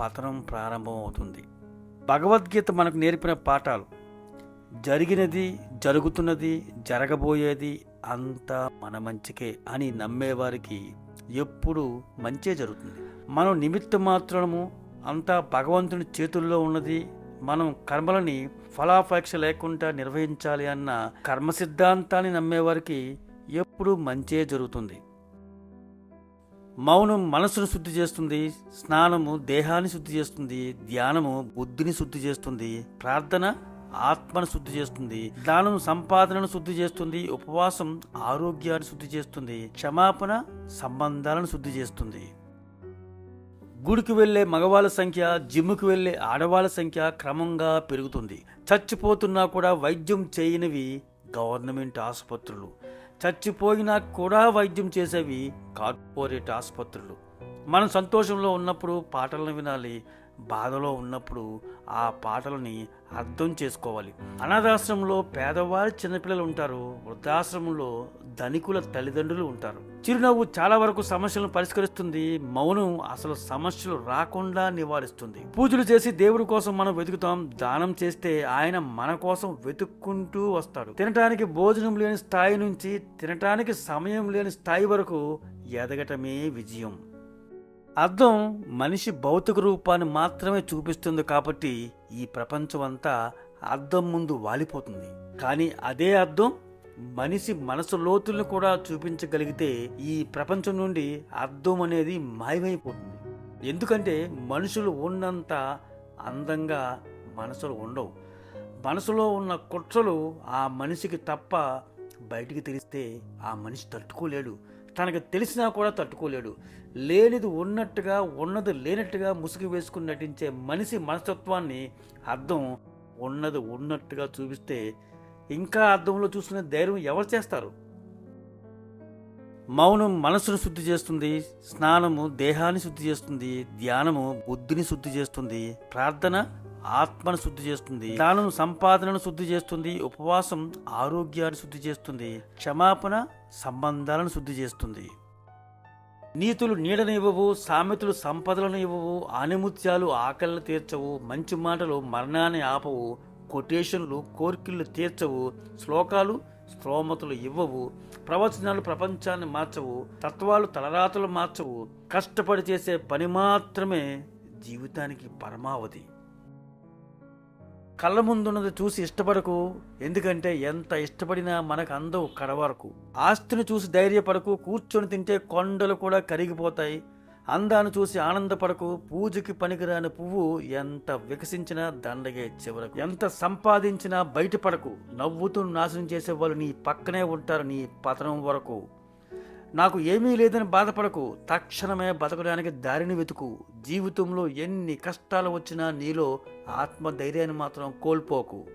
పతనం ప్రారంభం అవుతుంది భగవద్గీత మనకు నేర్పిన పాఠాలు జరిగినది జరుగుతున్నది జరగబోయేది అంతా మన మంచికే అని నమ్మేవారికి ఎప్పుడు మంచే జరుగుతుంది. మనం నిమిత్త మాత్రము అంతా భగవంతుని చేతుల్లో ఉన్నది మనం కర్మలని ఫలాపేక్ష లేకుండా నిర్వహించాలి అన్న కర్మ సిద్ధాంతాన్ని నమ్మేవారికి ఎప్పుడూ మంచే జరుగుతుంది. మౌనం మనసును శుద్ధి చేస్తుంది స్నానము దేహాన్ని శుద్ధి చేస్తుంది ధ్యానము బుద్ధిని శుద్ధి చేస్తుంది ప్రార్థన ఆత్మను శుద్ధి చేస్తుంది దానం సంపాదనను శుద్ధి చేస్తుంది ఉపవాసం ఆరోగ్యాన్ని శుద్ధి చేస్తుంది క్షమాపణ సంబంధాలను శుద్ధి చేస్తుంది. గుడికి వెళ్ళే మగవాళ్ళ సంఖ్య జిమ్కి వెళ్ళే ఆడవాళ్ళ సంఖ్య క్రమంగా పెరుగుతుంది. చచ్చిపోతున్నా కూడా వైద్యం చేయనివి గవర్నమెంట్ ఆసుపత్రులు. చచ్చిపోయినా కూడా వైద్యం చేసేవి కార్పొరేట్ ఆసుపత్రులు. మనం సంతోషంలో ఉన్నప్పుడు పాటలను వినాలి బాధలో ఉన్నప్పుడు ఆ పాటలని అర్థం చేసుకోవాలి. అనాథాశ్రమంలో పేదవారి చిన్నపిల్లలు ఉంటారు. వృద్ధాశ్రమంలో ధనికుల తల్లిదండ్రులు ఉంటారు. చిరునవ్వు చాలా వరకు సమస్యలను పరిష్కరిస్తుంది. మౌనం అసలు సమస్యలు రాకుండా నివారిస్తుంది. పూజలు చేసి దేవుడి కోసం మనం వెతుకుతాం. దానం చేస్తే ఆయన మన కోసం వెతుక్కుంటూ వస్తాడు. తినటానికి భోజనం లేని స్థాయి నుంచి తినటానికి సమయం లేని స్థాయి వరకు ఎదగటమే విజయం. అర్థం మనిషి భౌతిక రూపాన్ని మాత్రమే చూపిస్తుంది కాబట్టి ఈ ప్రపంచం అంతా అర్థం ముందు వాలిపోతుంది. కానీ అదే అర్థం మనిషి మనసు లోతుల్ని కూడా చూపించగలిగితే ఈ ప్రపంచం నుండి అర్థం అనేది మాయమైపోతుంది. ఎందుకంటే మనుషులు ఉన్నంత అందంగా మనసులు ఉండవు. మనసులో ఉన్న కుట్రలు ఆ మనిషికి తప్ప బయటికి తెలిస్తే ఆ మనిషి తట్టుకోలేడు. తనకు తెలిసినా కూడా తట్టుకోలేడు. లేనిది ఉన్నట్టుగా ఉన్నది లేనట్టుగా ముసుగు వేసుకుని నటించే మనిషి మనస్తత్వాన్ని అర్థం ఉన్నది ఉన్నట్టుగా చూపిస్తే ఇంకా అర్థంలో చూసుకునే ధైర్యం ఎవరు చేస్తారు? మౌనం మనసును శుద్ధి చేస్తుంది స్నానము దేహాన్ని శుద్ధి చేస్తుంది ధ్యానము బుద్ధిని శుద్ధి చేస్తుంది. ప్రార్థన ఆత్మను శుద్ధి చేస్తుంది దానం సంపాదనను శుద్ధి చేస్తుంది ఉపవాసం ఆరోగ్యాన్ని శుద్ధి చేస్తుంది క్షమాపణ సంబంధాలను శుద్ధి చేస్తుంది. నీతులు నీడను ఇవ్వవు సామెతలు సంపదలను ఇవ్వవు ఆనిముత్యాలు ఆకలిని తీర్చవు మంచి మాటలు మరణాన్ని ఆపవు కొటేషన్లు కోరికలు తీర్చవు శ్లోకాలు స్తోమతులు ఇవ్వవు ప్రవచనాలు ప్రపంచాన్ని మార్చవు తత్వాలు తలరాతలు మార్చవు కష్టపడి చేసే పని మాత్రమే జీవితానికి పరమావధి. కళ్ళ ముందున్నది చూసి ఇష్టపడకు. ఎందుకంటే ఎంత ఇష్టపడినా మనకు అందవు కడవరకు. ఆస్తిని చూసి ధైర్యపడకు కూర్చొని తింటే కొండలు కూడా కరిగిపోతాయి. అందాన్ని చూసి ఆనందపడకు పూజకి పనికిరాని పువ్వు ఎంత వికసించినా దండగే చివరకు. ఎంత సంపాదించినా బయటపడకు. నవ్వుతూ నాశనం చేసేవాళ్ళు నీ పక్కనే ఉంటారు నీ పతనం వరకు. నాకు ఏమీ లేదని బాధపడకు. తక్షణమే బతకడానికి దారిని వెతుకు. జీవితంలో ఎన్ని కష్టాలు వచ్చినా నీలో ఆత్మధైర్యాన్ని మాత్రం కోల్పోకు.